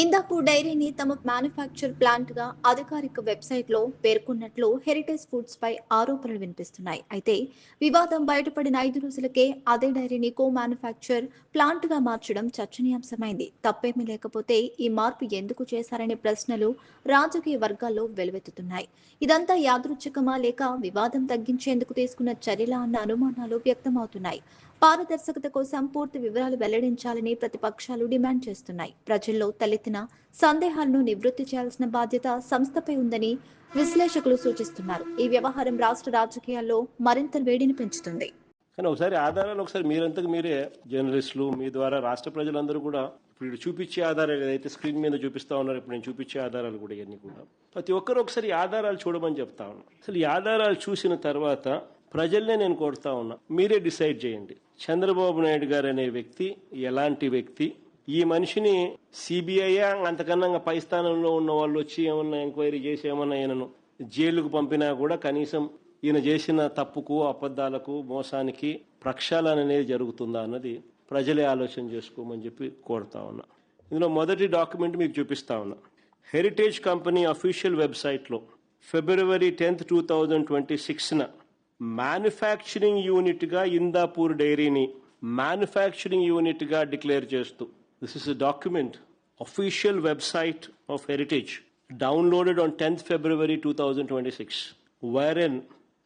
ఇందాపూర్ డైరీని తమ మ్యానుఫ్యాక్చర్ ప్లాంట్గా అధికారిక వెబ్సైట్లో పేర్కొన్నట్లు హెరిటేజ్ ఫుడ్స్ పై ఆరోపణలు వినిపిస్తున్నాయి. అయితే వివాదం బయటపడిన ఐదు రోజులకే అదే డైరీని కో మ్యానుఫ్యాక్చర్ ప్లాంట్గా మార్చడం చర్చనీయాంశమైంది. తప్పేమీ లేకపోతే ఈ మార్పు ఎందుకు చేశారనే ప్రశ్నలు రాజకీయ వర్గాల్లో వెలువెత్తుతున్నాయి. ఇదంతా యాదృచ్ఛికమా లేక వివాదం తగ్గించేందుకు తీసుకున్న చర్యలా అన్న అనుమానాలు వ్యక్తమవుతున్నాయి. పారదర్శకత కోసం పూర్తి వివరాలు వెల్లడించాలని ప్రతిపక్షాలు డిమాండ్ చేస్తున్నాయి. ప్రజల్లో తలెత్తిన సందేహాలను నివృత్తి చేయాల్సిన బాధ్యత సంస్థపై ఉందని విశ్లేషకులు సూచిస్తున్నారు. ఈ వ్యవహారం రాష్ట్ర రాజకీయాల్లో మరింత వేడిని పెంచుతుంది. కానీ ఒకసారి ఆధారాలు ఒకసారి మీరంతకు మీరే జర్నలిస్టులు మీ ద్వారా రాష్ట్ర ప్రజలందరూ కూడా ఇప్పుడు చూపించే ఆధారాలు ఏదైతే స్క్రీన్ మీద చూపిస్తా ఉన్నారు ఇప్పుడు నేను చూపించే ఆధారాలు కూడా ఇవన్నీ కూడా ప్రతి ఒక్కరు ఒకసారి ఆధారాలు చూడమని చెప్తా ఉన్నా. అసలు ఈ ఆధారాలు చూసిన తర్వాత ప్రజల్నే నేను కోరుతా ఉన్నా. మీరే డిసైడ్ చేయండి. చంద్రబాబు నాయుడు గారు అనే వ్యక్తి ఎలాంటి వ్యక్తి? ఈ మనిషిని సిబిఐ అంతకన్నా పై స్థానంలో ఉన్న వాళ్ళు వచ్చి ఏమన్నా ఎంక్వైరీ చేసి ఏమన్నా ఈయనను జైలుకు పంపినా కూడా కనీసం ఈయన చేసిన తప్పుకు అబద్ధాలకు మోసానికి ప్రక్షాళన అనేది జరుగుతుందా అన్నది ప్రజలే ఆలోచన చేసుకోమని చెప్పి కోరుతా ఉన్నా. ఇందులో మొదటి డాక్యుమెంట్ మీకు చూపిస్తా ఉన్నా. హెరిటేజ్ కంపెనీ అఫీషియల్ వెబ్సైట్లో February tenth two thousand twenty సిక్స్న manufacturing యూనిట్గా ఇందాపూర్ డైరీని మ్యానుఫ్యాక్చరింగ్ యూనిట్గా డిక్లేర్ చేస్తూ this is a document official website of Heritage downloaded on tenth February two thousand twenty six వైరన్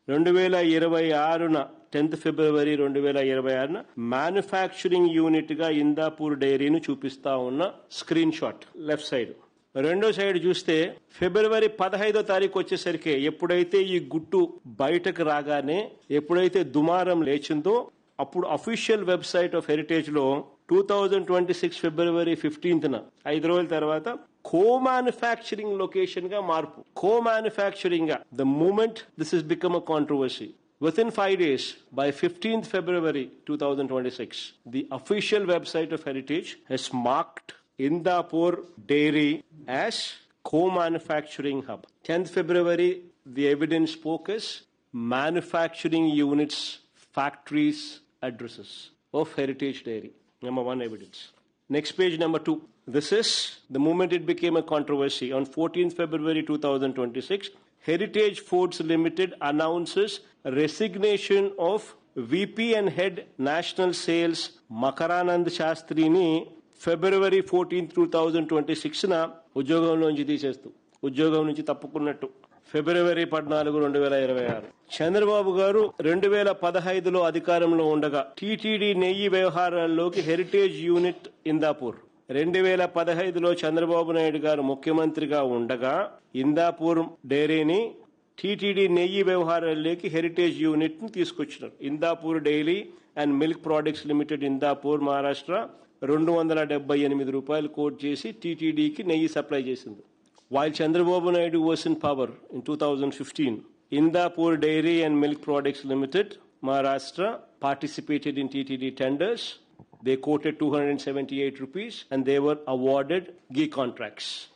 రెండు వేల ఇరవై ఆరున టెన్త్ ఫిబ్రవరి రెండు వేల ఇరవై ఆరున మ్యానుఫ్యాక్చరింగ్ యూనిట్గా ఇందాపూర్ డైరీని చూపిస్తా ఉన్న స్క్రీన్ షాట్ లెఫ్ట్ సైడ్ రెండో సైడ్ చూస్తే ఫిబ్రవరి పదహైదో తారీఖు వచ్చేసరికి ఎప్పుడైతే ఈ గుట్టు బయటకు రాగానే ఎప్పుడైతే దుమారం లేచిందో అప్పుడు official website of హెరిటేజ్లో two thousand twenty six February fifteenth ఐదు రోజుల తర్వాత కో మ్యానుఫ్యాక్చరింగ్ లొకేషన్గా మార్పు. Co మ్యానుఫ్యాక్చరింగ్గా the moment this is become a controversy Within five days, by 15th February 2026, the official website of Heritage has marked Indapur Dairy as co-manufacturing hub. 10th February, the evidence focus manufacturing units, factories, addresses of Heritage Dairy. Number one evidence. Next page, number two. This is the moment it became a controversy. On 14th February 2026, Heritage Foods Limited announces resignation of VP and Head National Sales Makaranand Shastrini February fourteen two thousand twenty సిక్స్న ఉద్యోగంలోంచి తీసేస్తూ ఉద్యోగం నుంచి తప్పుకున్నట్టు. ఫిబ్రవరి పద్నాలుగు రెండు వేల ఇరవై ఆరు. చంద్రబాబు గారు రెండు వేల పదహైదులో అధికారంలో ఉండగా టీటీడీ నెయ్యి వ్యవహారాల్లోకి హెరిటేజ్ యూనిట్ ఇందాపూర్. రెండు వేల పదహైదులో చంద్రబాబు నాయుడు గారు ముఖ్యమంత్రిగా ఉండగా ఇందాపూర్ డైరీని టీటీడీ నెయ్యి వ్యవహారాల్లోకి హెరిటేజ్ యూనిట్ని తీసుకొచ్చినారు. Indapur dairy and milk products limited Indapur Maharashtra రెండు వందల డెబ్బై ఎనిమిది రూపాయలు కోట్ చేసి టీటీడీకి నెయ్యి సప్లై చేసింది while Chandrababu Naidu was in power in two thousand fifteen Indapur dairy and milk products limited Maharashtra participated in TTD tenders. They quoted 278 rupees and they were awarded ghee contracts.